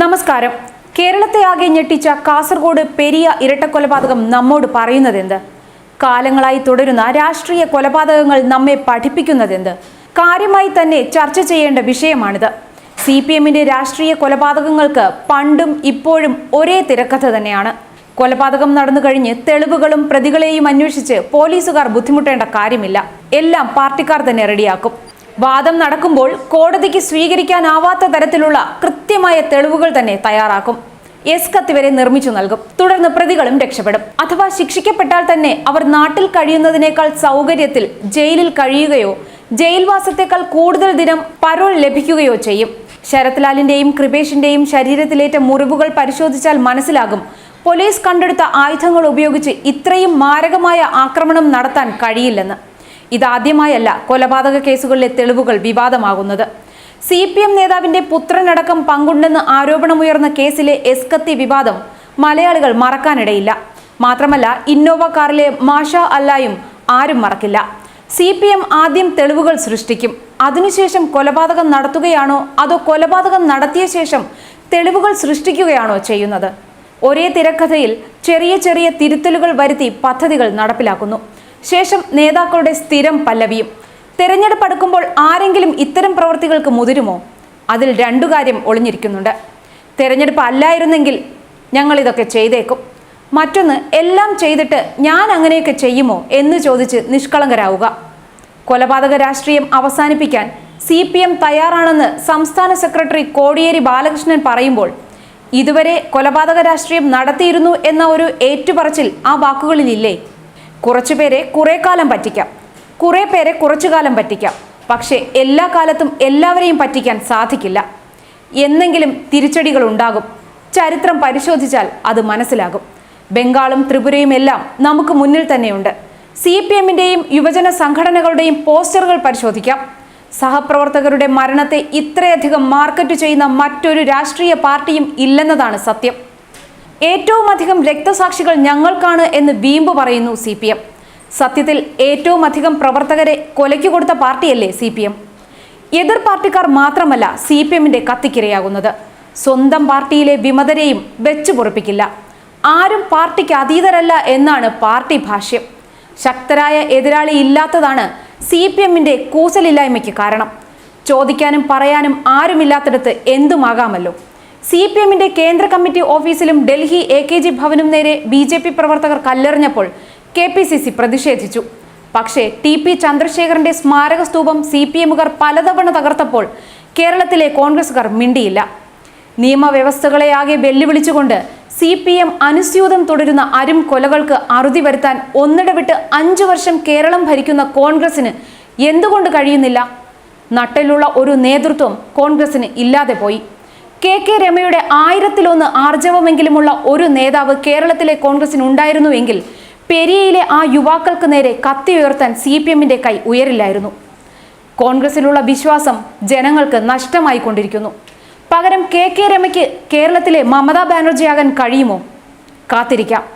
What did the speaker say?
നമസ്കാരം. കേരളത്തെ ആകെ ഞെട്ടിച്ച കാസർഗോഡ് പെരിയ ഇരട്ടക്കൊലപാതകം നമ്മോട് പറയുന്നതെന്ത്? കാലങ്ങളായി തുടരുന്ന രാഷ്ട്രീയ കൊലപാതകങ്ങൾ നമ്മെ പഠിപ്പിക്കുന്നതെന്ത്? കാര്യമായി തന്നെ ചർച്ച ചെയ്യേണ്ട വിഷയമാണിത്. സി പി എമ്മിന്റെ രാഷ്ട്രീയ കൊലപാതകങ്ങൾക്ക് പണ്ടും ഇപ്പോഴും ഒരേ തിരക്കഥ തന്നെയാണ്. കൊലപാതകം നടന്നു കഴിഞ്ഞ് തെളിവുകളും പ്രതികളെയും അന്വേഷിച്ച് പോലീസുകാർ ബുദ്ധിമുട്ടേണ്ട കാര്യമില്ല. എല്ലാം പാർട്ടിക്കാർ തന്നെ റെഡിയാക്കും. വാദം നടക്കുമ്പോൾ കോടതിക്ക് സ്വീകരിക്കാനാവാത്ത തരത്തിലുള്ള കൃത്യമായ തെളിവുകൾ തന്നെ തയ്യാറാക്കും. എസ് കത്ത് വരെ നിർമ്മിച്ചു നൽകും. തുടർന്ന് പ്രതികളും രക്ഷപ്പെടും. അഥവാ ശിക്ഷിക്കപ്പെട്ടാൽ തന്നെ അവർ നാട്ടിൽ കഴിയുന്നതിനേക്കാൾ സൗകര്യത്തിൽ ജയിലിൽ കഴിയുകയോ ജയിൽവാസത്തെക്കാൾ കൂടുതൽ ദിനം പരോൾ ലഭിക്കുകയോ ചെയ്യും. ശരത്ലാലിന്റെയും കൃപേഷിന്റെയും ശരീരത്തിലേറ്റ മുറിവുകൾ പരിശോധിച്ചാൽ മനസ്സിലാകും. പോലീസ് കണ്ടെടുത്ത ആയുധങ്ങൾ ഉപയോഗിച്ച് ഇത്രയും മാരകമായ ആക്രമണം നടത്താൻ കഴിയില്ലെന്ന്. ഇതാദ്യമായല്ല കൊലപാതക കേസുകളിലെ തെളിവുകൾ വിവാദമാകുന്നത്. സി പി എം നേതാവിന്റെ പുത്രനടക്കം പങ്കുണ്ടെന്ന് ആരോപണമുയർന്ന കേസിലെ എസ്കത്തി വിവാദം മലയാളികൾ മറക്കാനിടയില്ല. മാത്രമല്ല ഇന്നോവ കാറിലെ മാഷ അല്ലായും ആരും മറക്കില്ല. സി പി എം ആദ്യം തെളിവുകൾ സൃഷ്ടിക്കും. അതിനുശേഷം കൊലപാതകം നടത്തുകയാണോ അതോ കൊലപാതകം നടത്തിയ ശേഷം തെളിവുകൾ സൃഷ്ടിക്കുകയാണോ ചെയ്യുന്നത്? ഒരേ തിരക്കഥയിൽ ചെറിയ ചെറിയ തിരുത്തലുകൾ വരുത്തി പദ്ധതികൾ നടപ്പിലാക്കുന്നു. ശേഷം നേതാക്കളുടെ സ്ഥിരം പല്ലവിയും. തെരഞ്ഞെടുപ്പ് അടുക്കുമ്പോൾ ആരെങ്കിലും ഇത്തരം പ്രവൃത്തികൾക്ക് മുതിരുമോ? അതിൽ രണ്ടു കാര്യം ഒളിഞ്ഞിരിക്കുന്നുണ്ട്. തെരഞ്ഞെടുപ്പ് അല്ലായിരുന്നെങ്കിൽ ഞങ്ങൾ ഇതൊക്കെ ചെയ്തേക്കും. മറ്റൊന്ന് എല്ലാം ചെയ്തിട്ട് ഞാൻ അങ്ങനെയൊക്കെ ചെയ്യുമോ എന്ന് ചോദിച്ച് നിഷ്കളങ്കരാവുക. കൊലപാതക രാഷ്ട്രീയം അവസാനിപ്പിക്കാൻ സി പി എം തയ്യാറാണെന്ന് സംസ്ഥാന സെക്രട്ടറി കോടിയേരി ബാലകൃഷ്ണൻ പറയുമ്പോൾ ഇതുവരെ കൊലപാതക രാഷ്ട്രീയം നടത്തിയിരുന്നു എന്ന ഒരു ഏറ്റുപറച്ചിൽ ആ വാക്കുകളിലില്ലേ? കുറച്ചുപേരെ കുറെ കാലം പറ്റിക്കാം. കുറെ പേരെ കുറച്ചു കാലം പറ്റിക്കാം. പക്ഷേ എല്ലാ കാലത്തും എല്ലാവരെയും പറ്റിക്കാൻ സാധിക്കില്ല. എന്നെങ്കിലും തിരിച്ചടികൾ ഉണ്ടാകും. ചരിത്രം പരിശോധിച്ചാൽ അത് മനസ്സിലാകും. ബംഗാളും ത്രിപുരയും എല്ലാം നമുക്ക് മുന്നിൽ തന്നെയുണ്ട്. സി പി എമ്മിന്റെയും യുവജന സംഘടനകളുടെയും പോസ്റ്ററുകൾ പരിശോധിക്കാം. സഹപ്രവർത്തകരുടെ മരണത്തെ ഇത്രയധികം മാർക്കറ്റ് ചെയ്യുന്ന മറ്റൊരു രാഷ്ട്രീയ പാർട്ടിയും ഇല്ലെന്നതാണ് സത്യം. ഏറ്റവും അധികം രക്തസാക്ഷികൾ ഞങ്ങൾക്കാണ് എന്ന് വീമ്പ് പറയുന്നു സി പി എം. സത്യത്തിൽ ഏറ്റവും അധികം പ്രവർത്തകരെ കൊലയ്ക്ക് കൊടുത്ത പാർട്ടിയല്ലേ സി പി എം. എതിർ പാർട്ടിക്കാർ മാത്രമല്ല സി പി എമ്മിന്റെ കത്തിക്കിരയാകുന്നത്. സ്വന്തം പാർട്ടിയിലെ വിമതരെയും വെച്ചു പൊറപ്പിക്കില്ല. ആരും പാർട്ടിക്ക് അതീതരല്ല എന്നാണ് പാർട്ടി ഭാഷ്യം. ശക്തരായ എതിരാളി ഇല്ലാത്തതാണ് സി പി എമ്മിന്റെ കൂസലില്ലായ്മയ്ക്ക് കാരണം. ചോദിക്കാനും പറയാനും ആരുമില്ലാത്തിടത്ത് എന്തുമാകാമല്ലോ. സി പി എമ്മിന്റെ കേന്ദ്ര കമ്മിറ്റി ഓഫീസിലും ഡൽഹി എ കെ ജി ഭവനും നേരെ ബി ജെ പി പ്രവർത്തകർ കല്ലെറിഞ്ഞപ്പോൾ കെ പി സി സി പ്രതിഷേധിച്ചു. പക്ഷേ ടി പി ചന്ദ്രശേഖരന്റെ സ്മാരക സ്തൂപം സി പി എമ്മുകാർ പലതവണ തകർത്തപ്പോൾ കേരളത്തിലെ കോൺഗ്രസുകാർ മിണ്ടിയില്ല. നിയമവ്യവസ്ഥകളെ ആകെ വെല്ലുവിളിച്ചുകൊണ്ട് സി പി എം അനുസ്യൂതം തുടരുന്ന അരും കൊലകൾക്ക് അറുതി വരുത്താൻ ഒന്നിടവിട്ട് അഞ്ചു വർഷം കേരളം ഭരിക്കുന്ന കോൺഗ്രസിന് എന്തുകൊണ്ട് കഴിയുന്നില്ല? നട്ടലുള്ള ഒരു നേതൃത്വം കോൺഗ്രസിന് ഇല്ലാതെ പോയി. കെ കെ രമയുടെ ആയിരത്തിലൊന്ന് ആർജവമെങ്കിലുമുള്ള ഒരു നേതാവ് കേരളത്തിലെ കോൺഗ്രസിന് ഉണ്ടായിരുന്നുവെങ്കിൽ പെരിയയിലെ ആ യുവാക്കൾക്ക് നേരെ കത്തി ഉയർത്താൻ സി പി എമ്മിന്റെ കൈ ഉയരില്ലായിരുന്നു. കോൺഗ്രസിലുള്ള വിശ്വാസം ജനങ്ങൾക്ക് നഷ്ടമായിക്കൊണ്ടിരിക്കുന്നു. പകരം കെ കെ രമയ്ക്ക് കേരളത്തിലെ മമതാ ബാനർജിയാകാൻ കഴിയുമോ? കാത്തിരിക്കാം.